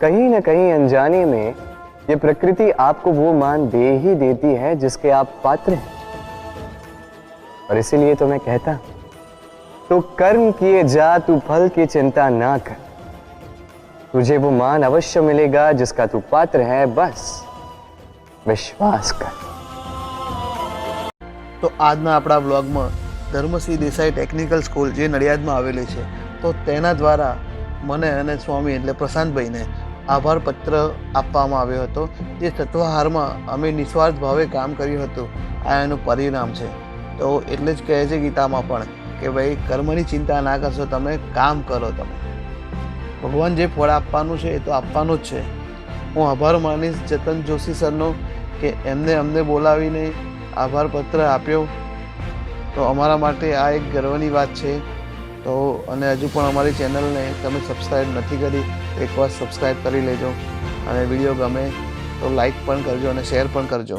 कहीं ना कहीं अनजाने में ये प्रकृति आपको वो मान दे ही देती है जिसके आप पात्र हैं। और इसीलिए तो मैं कहता तो कर्म किए जा, तू फल की चिंता ना कर। तुझे वो मान अवश्य मिलेगा जिसका तू पात्र है, बस। વિશ્વાસ કર. તો આજના આપણા બ્લોગમાં ધર્મસિંહ દેસાઈ ટેકનિકલ સ્કૂલ જે નડિયાદમાં આવેલી છે, તો તેના દ્વારા મને અને સ્વામી એટલે પ્રશાંતભાઈને આભાર પત્ર આપવામાં આવ્યો હતો. જે તત્વહારમાં અમે નિસ્વાર્થ ભાવે કામ કર્યું હતું, આ એનું પરિણામ છે. તો એટલે જ કહે છે ગીતામાં પણ કે ભાઈ, કર્મની ચિંતા ના કરશો, તમે કામ કરો તમે. ભગવાન જે ફળ આપવાનું છે એ તો આપવાનું જ છે. હું આભાર માનીશ જતન જોશી સરનો કે એમને અમને બોલાવીને આભાર પત્ર આપ્યો. તો અમારા માટે આ એક ગર્વની વાત છે. તો અને હજુ પણ અમારી ચેનલને તમે સબસ્ક્રાઈબ નથી કરી, એકવાર સબસ્ક્રાઈબ કરી લેજો. અને વીડિયો ગમે તો લાઈક પણ કરજો અને શેર પણ કરજો.